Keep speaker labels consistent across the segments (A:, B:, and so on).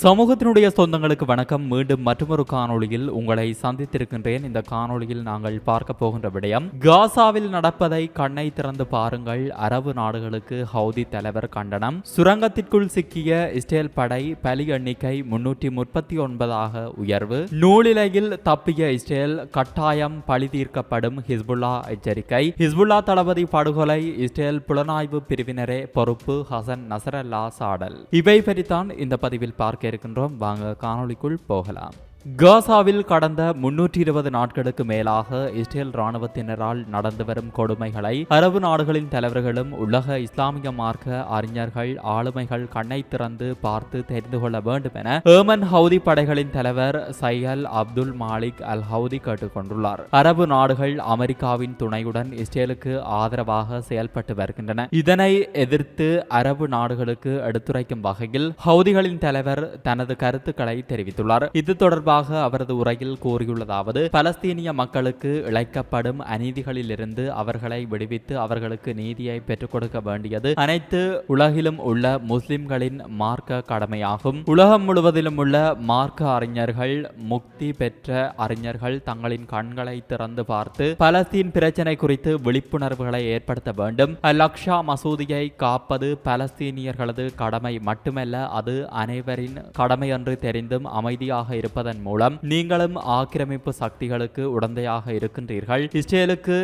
A: சமூகத்தினுடைய சொந்தங்களுக்கு வணக்கம். மீண்டும் மற்றொரு காணொளியில் உங்களை சந்தித்திருக்கின்றேன். இந்த காணொளியில் நாங்கள் பார்க்க போகின்ற விடயம் காசாவில் நடப்பதை கண்ணை திறந்து பாருங்கள். அரபு நாடுகளுக்கு ஹவுதி தலைவர் கண்டனம். சுரங்கத்திற்குள் சிக்கிய இஸ்ரேல் படை பலி எண்ணிக்கை முன்னூற்றி முப்பத்தி ஒன்பதாக உயர்வு. நூலிலையில் தப்பிய இஸ்ரேல் கட்டாயம் பழி தீர்க்கப்படும் ஹிஸ்புல்லா எச்சரிக்கை. ஹிஸ்புல்லா தளபதி படுகொலை இஸ்ரேல் புலனாய்வு பிரிவினரே பொறுப்பு ஹசன் நசரல்லா சாடல். இவை பற்றித்தான் இந்த பதிவில் பார்க்க இருக்கின்றோம் வாங்க காணொளிக்குள் போகலாம். காசாவில் கடந்த முன்னூற்றி இருபது நாட்களுக்கு மேலாக இஸ்ரேல் ராணுவத்தினரால் நடந்து வரும் கொடுமைகளை அரபு நாடுகளின் தலைவர்களும் உலக இஸ்லாமிய மார்க்க அறிஞர்கள் ஆளுமைகள் கண்ணை திறந்து பார்த்து தெரிந்து கொள்ள வேண்டும் என ஏமன் ஹவுதி படைகளின் தலைவர் Sayyid Abdul Malik al Houthi கேட்டுக்கொண்டுள்ளார் அரபு நாடுகள் அமெரிக்காவின் துணையுடன் இஸ்ரேலுக்கு ஆதரவாக செயல்பட்டு வருகின்றன. இதனை எதிர்த்து அரபு நாடுகளுக்கு எடுத்துரைக்கும் வகையில் ஹவுதிகளின் தலைவர் தனது கருத்துக்களை தெரிவித்துள்ளார். இது தொடர்பாக அவரது உரையில் கூறியுள்ளதாவது பலஸ்தீனிய மக்களுக்கு இழைக்கப்படும் அநீதிகளிலிருந்து அவர்களை விடுவித்து அவர்களுக்கு நீதியை பெற்றுக் கொடுக்க வேண்டியது அனைத்து உலகிலும் உள்ள முஸ்லிம்களின் மார்க்க கடமையாகும். உலகம் முழுவதிலும் உள்ள மார்க்க அறிஞர்கள் முக்தி பெற்ற அறிஞர்கள் தங்களின் கண்களை திறந்து பார்த்து பலஸ்தீன் பிரச்சினை குறித்து விழிப்புணர்வுகளை ஏற்படுத்த வேண்டும். லக்ஷா மசூதியை காப்பது பலஸ்தீனியர்களது கடமை மட்டுமல்ல அது அனைவரின் கடமை என்று தெரிந்தும் அமைதியாக இருப்பதன் மூலம் நீங்களும் ஆக்கிரமிப்பு சக்திகளுக்கு உடந்தையாக இருக்கின்றீர்கள். இஸ்ரேலுக்கு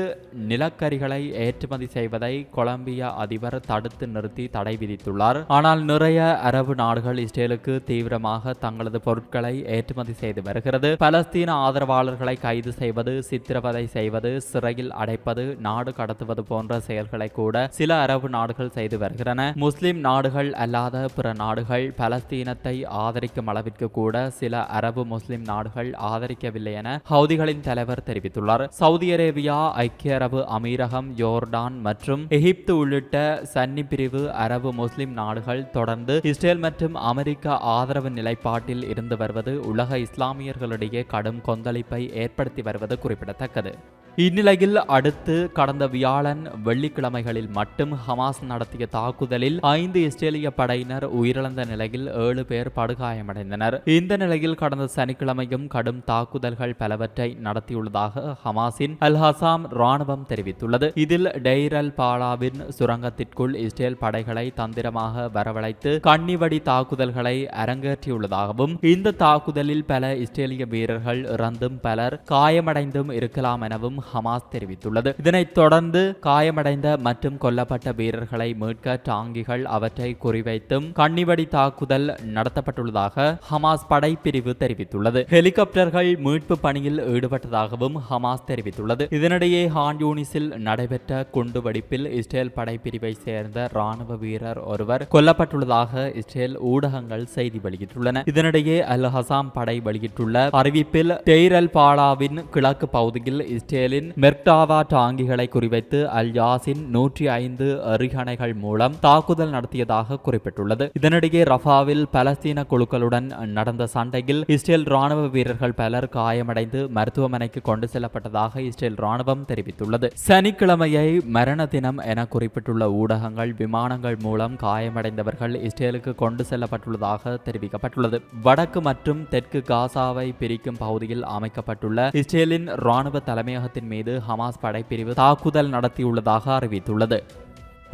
A: நிலக்கரிகளை ஏற்றுமதி செய்வதை கொலம்பியா அதிபர் தடுத்து நிறுத்தி தடை விதித்துள்ளார். ஆனால் நிறைய அரபு நாடுகள் இஸ்ரேலுக்கு தீவிரமாக தங்களது பொருட்களை ஏற்றுமதி செய்து வருகிறது. பலஸ்தீன ஆதரவாளர்களை கைது செய்வது சித்திரவதை செய்வது சிறையில் அடைப்பது நாடு கடத்துவது போன்ற செயல்களை கூட சில அரபு நாடுகள் செய்து வருகின்றன முஸ்லிம் நாடுகள் அல்லாத பிற நாடுகள் பலஸ்தீனத்தை ஆதரிக்கும் அளவிற்கு கூட சில அரபு முஸ்லிம் நாடுகள் ஆதரிக்கவில்லை என ஹவுதிகளின் தலைவர் தெரிவித்துள்ளார். சவுதி அரேபியா ஐக்கிய அரபு அமீரகம் யோர்டான் மற்றும் எகிப்து உள்ளிட்ட சன்னி பிரிவு அரபு முஸ்லிம் நாடுகள் தொடர்ந்து இஸ்ரேல் மற்றும் அமெரிக்க ஆதரவு நிலைப்பாட்டில் இருந்து வருவது உலக இஸ்லாமியர்களிடையே கடும் கொந்தளிப்பை ஏற்படுத்தி வருவது குறிப்பிடத்தக்கது. இந்நிலையில் அடுத்து கடந்த வியாழன் வெள்ளிக்கிழமைகளில் மட்டும் ஹமாஸ் நடத்திய தாக்குதலில் ஐந்து இஸ்ரேலிய படையினர் உயிரிழந்த நிலையில் ஏழு பேர் படுகாயமடைந்தனர். இந்த நிலையில் கடந்த சனிக்கிழமையும் கடும் தாக்குதல்கள் பலவற்றை நடத்தியுள்ளதாக ஹமாஸின் அல் ஹசாம் ராணுவம் தெரிவித்துள்ளது. இதில் டெய்ரல் பாலாவின் சுரங்கத்திற்குள் இஸ்ரேல் படைகளை தந்திரமாக வரவழைத்து கண்ணிவடி தாக்குதல்களை அரங்கேற்றியுள்ளதாகவும் இந்த தாக்குதலில் பல இஸ்ரேலிய வீரர்கள் இறந்தும் பலர் காயமடைந்தும் இருக்கலாம் எனவும் ஹமாஸ் தெரிவித்துள்ளது. இதனைத் தொடர்ந்து காயமடைந்த மற்றும் கொல்லப்பட்ட வீரர்களை மீட்க டாங்கிகள் அவற்றை குறிவைத்தும் கண்ணிவடி தாக்குதல் நடத்தப்பட்டுள்ளதாக ஹமாஸ் படைப்பிரிவு தெரிவித்துள்ளது. ஹெலிகாப்டர்கள் மீட்பு பணியில் ஈடுபட்டதாகவும் ஹமாஸ் தெரிவித்துள்ளது. இதனிடையே ஹான்யூனிஸில் நடைபெற்ற குண்டுவெடிப்பில் இஸ்ரேல் படைப்பிரிவை சேர்ந்த ராணுவ வீரர் ஒருவர் கொல்லப்பட்டுள்ளதாக இஸ்ரேல் ஊடகங்கள் செய்தி வெளியிட்டுள்ளன. இதனிடையே அல் ஹசாம் படை வெளியிட்டுள்ள அறிவிப்பில் டெய்ரல் பாலாவின் கிழக்கு பகுதியில் இஸ்ரேல் இஸ்ரேலின் மெர்டாவா டாங்கிகளை குறிவைத்து அல் யாசின் நூற்றி ஐந்து எறிகணைகள் மூலம் தாக்குதல் நடத்தியதாக குறிப்பிட்டுள்ளது. இதனிடையே ரஃபாவில் பலஸ்தீன குழுக்களுடன் நடந்த சண்டையில் இஸ்ரேல் ராணுவ வீரர்கள் பலர் காயமடைந்து மருத்துவமனைக்கு கொண்டு செல்லப்பட்டதாக இஸ்ரேல் ராணுவம் தெரிவித்துள்ளது. சனிக்கிழமையை மரண தினம் என குறிப்பிட்டுள்ள ஊடகங்கள் விமானங்கள் மூலம் காயமடைந்தவர்கள் இஸ்ரேலுக்கு கொண்டு செல்லப்பட்டுள்ளதாக தெரிவிக்கப்பட்டுள்ளது. வடக்கு மற்றும் தெற்கு காசாவை பிரிக்கும் பகுதியில் அமைக்கப்பட்டுள்ள இஸ்ரேலின் ராணுவ தலைமையகத்தின் மீது ஹமாஸ் படைப்பிரிவு தாக்குதல் நடத்தியுள்ளதாக அறிவித்துள்ளது.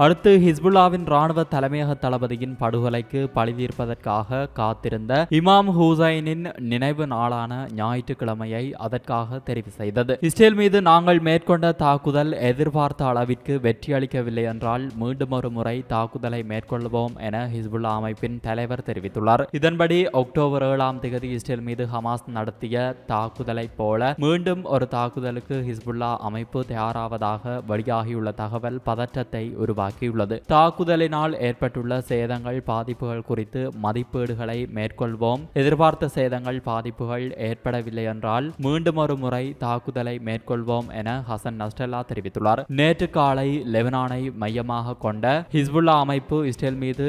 A: அடுத்து ஹிஸ்புல்லாவின் ராணுவ தலைமையக தளபதியின் படுகொலைக்கு பழிவீர்ப்பதற்காக காத்திருந்த இமாம் ஹூசைனின் நினைவு நாளான ஞாயிற்றுக்கிழமையை அதற்காக தெரிவு செய்தது. இஸ்ரேல் மீது நாங்கள் மேற்கொண்ட தாக்குதல் எதிர்பார்த்த அளவிற்கு வெற்றியளிக்கவில்லை என்றால் மீண்டும் ஒரு முறை தாக்குதலை மேற்கொள்வோம் என ஹிஸ்புல்லா அமைப்பின் தலைவர் தெரிவித்துள்ளார். இதன்படி அக்டோபர் ஏழாம் தேதி இஸ்ரேல் மீது ஹமாஸ் நடத்திய தாக்குதலைப் போல மீண்டும் ஒரு தாக்குதலுக்கு ஹிஸ்புல்லா அமைப்பு தயாராவதாக வெளியாகியுள்ள தகவல் பதற்றத்தை உருவாக்கி உருவாக்கியுள்ளது. தாக்குதலினால் ஏற்பட்டுள்ள சேதங்கள் பாதிப்புகள் குறித்து மதிப்பீடுகளை மேற்கொள்வோம். எதிர்பார்த்த சேதங்கள் பாதிப்புகள் ஏற்படவில்லை என்றால் மீண்டும் ஒரு முறை தாக்குதலை மேற்கொள்வோம் என ஹசன் நஸ்டல்லா தெரிவித்துள்ளார். நேற்று காலை லெபனானை மையமாக கொண்ட ஹிஸ்புல்லா அமைப்பு இஸ்ரேல் மீது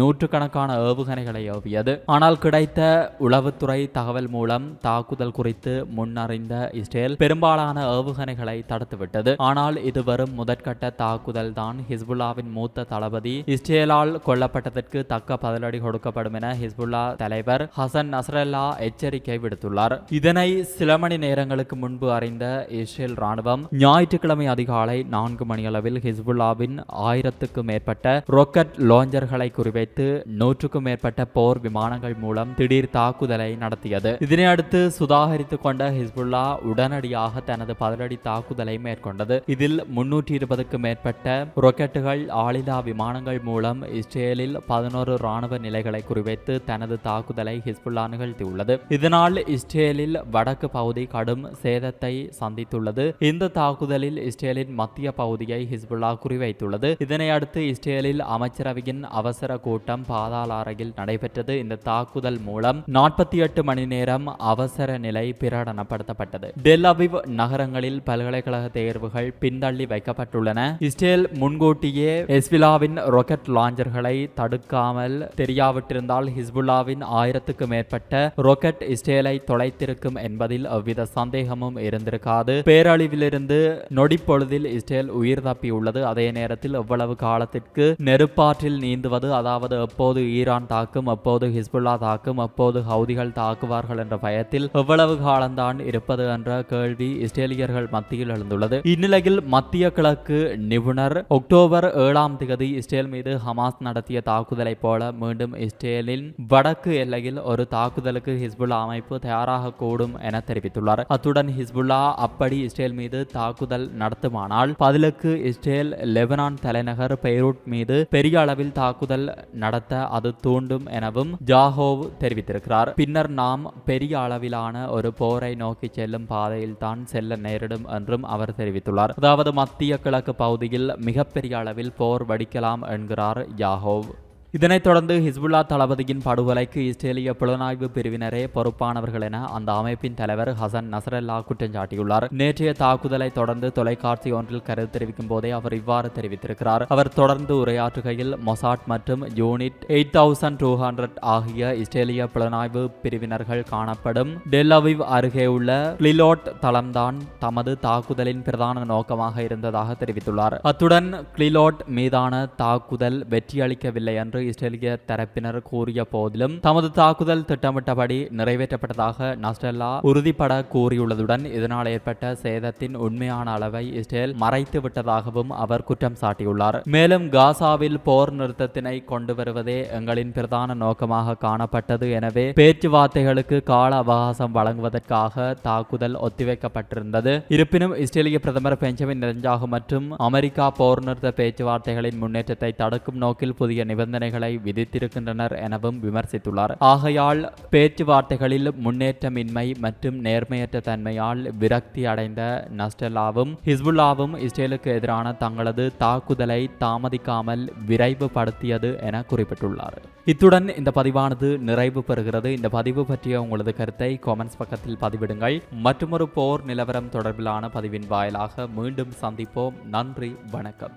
A: நூற்றுக்கணக்கான ஏவுகணைகளை ஏவியது. ஆனால் கிடைத்த உளவுத்துறை தகவல் மூலம் தாக்குதல் குறித்து முன்னறிந்த இஸ்ரேல் பெரும்பாலான ஏவுகணைகளை தடுத்துவிட்டது. ஆனால் இது வரும் முதற்கட்ட தாக்குதல் தான் ஹிஸ்புல்லா ஹிஸ்புல்லாவின் மூத்த தளபதி இஸ்ரேலால் கொல்லப்பட்டதற்கு தக்க பதிலடி கொடுக்கப்படும் என ஹிஸ்புல்லா தலைவர் ஹசன் நசரல்லா எச்சரிக்கை விடுத்துள்ளார். இதனை சில மணி நேரங்களுக்கு முன்பு அறிந்த இஸ்ரேல் ராணுவம் ஞாயிற்றுக்கிழமை அதிகாலை நான்கு மணியளவில் ஹிஸ்புல்லாவின் ஆயிரத்துக்கும் மேற்பட்ட ராக்கெட் லாஞ்சர்களை குறிவைத்து நூற்றுக்கும் மேற்பட்ட போர் விமானங்கள் மூலம் திடீர் தாக்குதலை நடத்தியது. இதனையடுத்து சுதாகரித்துக் கொண்ட ஹிஸ்புல்லா உடனடியாக தனது பதிலடி தாக்குதலை மேற்கொண்டது. இதில் முன்னூற்றி இருபதுக்கும் மேற்பட்ட ராக்கெட்டுகள் ஆளில்லா விமானங்கள் மூலம் இஸ்ரேலில் பதினோரு ராணுவ நிலைகளை குறிவைத்து தனது தாக்குதலை ஹிஸ்புல்லா நிகழ்த்தியுள்ளது. இதனால் இஸ்ரேலில் வடக்கு பகுதி கடும் சேதத்தை சந்தித்துள்ளது. இந்த தாக்குதலில் இஸ்ரேலின் மத்திய பகுதியை ஹிஸ்புல்லா குறிவைத்துள்ளது. இதனை அடுத்து இஸ்ரேலில் அமைச்சரவையின் அவசர கூட்டம் பாதாள அறையில் நடைபெற்றது. இந்த தாக்குதல் மூலம் நாற்பத்தி எட்டு மணி நேரம் அவசர நிலை பிரகடனப்படுத்தப்பட்டது. டெல் அவிவ் நகரங்களில் பல்கலைக்கழக தேர்வுகள் பின்தள்ளி வைக்கப்பட்டுள்ளன. இஸ்ரேல் முன்கூட்டியே எஸ்விலாவின் ராக்கெட் லாஞ்சர்களை தடுக்காமல் தெரியாவிட்டிருந்தால் ஹிஸ்புல்லாவின் ஆயிரத்துக்கு மேற்பட்ட ராக்கெட் இஸ்ரேலை தொலைத்திருக்கும் என்பதில் எவ்வித சந்தேகமும் இருந்திருக்காது. பேரழிவிலிருந்து நொடிப்பொழுதில் இஸ்ரேல் உயிர் தப்பியுள்ளது. அதே நேரத்தில் எவ்வளவு காலத்திற்கு நெருப்பாற்றில் நீந்துவது அதாவது எப்போது ஈரான் தாக்கும் அப்போது ஹிஸ்புல்லா தாக்கும் அப்போது ஹவுதிகள் தாக்குவார்கள் என்ற பயத்தில் எவ்வளவு காலம்தான் இருப்பது என்ற கேள்வி இஸ்ரேலியர்கள் மத்தியில் எழுந்துள்ளது. இந்நிலையில் மத்திய கிழக்கு நிபுணர் அக்டோபர் ஏழாம் திகதி இஸ்ரேல் மீது ஹமாஸ் நடத்திய தாக்குதலைப் போல மீண்டும் இஸ்ரேலின் வடக்கு எல்லையில் ஒரு தாக்குதலுக்கு ஹிஸ்புல்லா அமைப்பு தயாராக கூடும் என தெரிவித்துள்ளார் அத்துடன் ஹிஸ்புல்லா அப்படி இஸ்ரேல் மீது தாக்குதல் நடத்துமானால் பதிலுக்கு இஸ்ரேல் லெபனான் தலைநகர் பெய்ரூட் மீது பெரிய அளவில் தாக்குதல் நடத்த அது தூண்டும் எனவும் ஜாஹோவ் தெரிவித்திருக்கிறார் பின்னர் நாம் பெரிய அளவிலான ஒரு போரை நோக்கி செல்லும் பாதையில் தான் செல்ல நேரிடும் என்றும் அவர் தெரிவித்துள்ளார் அதாவது மத்திய கிழக்கு பகுதியில் மிகப்பெரிய அளவில் போர் வடிக்கலாம் என்கிறார் யாஹோவ் இதனைத் தொடர்ந்து ஹிஸ்புல்லா தளபதியின் படுகொலைக்கு இஸ்ரேலிய புலனாய்வு பிரிவினரே பொறுப்பானவர்கள் என அந்த அமைப்பின் தலைவர் ஹசன் நசரல்லா குற்றம் சாட்டியுள்ளார். நேற்றைய தாக்குதலை தொடர்ந்து தொலைக்காட்சி ஒன்றில் கருத்து தெரிவிக்கும் போதே அவர் இவ்வாறு தெரிவித்திருக்கிறார். அவர் தொடர்ந்து உரையாற்றுகையில் மொசாட் மற்றும் unit eight thousand two hundred ஆகிய இஸ்ரேலிய புலனாய்வு பிரிவினர்கள் காணப்படும். டெல்லவிவ் அருகே உள்ள கிளிலோட் தளம்தான் தமது தாக்குதலின் பிரதான நோக்கமாக இருந்ததாக தெரிவித்துள்ளார். அத்துடன் கிளிலோட் மீதான தாக்குதல் வெற்றியளிக்கவில்லை என்று இஸ்ரேலிய தரப்பினர் கூறிய போதிலும் தமது தாக்குதல் திட்டமிட்டபடி நிறைவேற்றப்பட்டதாக நஸ்ரல்லா உறுதிப்பட கூறியுள்ளதுடன் இதனால் ஏற்பட்ட சேதத்தின் உண்மையான அளவை இஸ்ரேல் மறைத்து விட்டதாகவும் அவர் குற்றம் சாட்டியுள்ளார். மேலும் காசாவில் போர் நிறுத்தத்தினை கொண்டு வருவதே எங்களின் பிரதான நோக்கமாக காணப்பட்டது. எனவே பேச்சுவார்த்தைகளுக்கு கால அவகாசம் வழங்குவதற்காக தாக்குதல் ஒத்திவைக்கப்பட்டிருந்தது. இருப்பினும் இஸ்ரேலிய பிரதமர் பெஞ்சமின் நெதன்யாகு மற்றும் அமெரிக்கா போர் நிறுத்த பேச்சுவார்த்தைகளின் முன்னேற்றத்தை தடுக்கும் நோக்கில் புதிய நிபந்தனை நிபந்தனைகளை விதித்திருக்கின்றனர் எனவும் விமர்சித்துள்ளார். ஆகையால் பேச்சுவார்த்தைகளில் முன்னேற்றமின்மை மற்றும் நேர்மையற்ற தன்மையால் விரக்தி அடைந்த நஸ்டல்லாவும் ஹிஸ்புல்லாவும் இஸ்ரேலுக்கு எதிரான தங்களது தாக்குதலை தாமதிக்காமல் விரைவுபடுத்தியது என குறிப்பிட்டுள்ளார். இத்துடன் இந்த பதிவானது நிறைவு பெறுகிறது. இந்த பதிவு பற்றிய உங்களது கருத்தை காமெண்ட்ஸ் பக்கத்தில் பதிவிடுங்கள். மற்றொரு போர் நிலவரம் தொடர்பிலான பதிவின் வாயிலாக மீண்டும் சந்திப்போம். நன்றி வணக்கம்.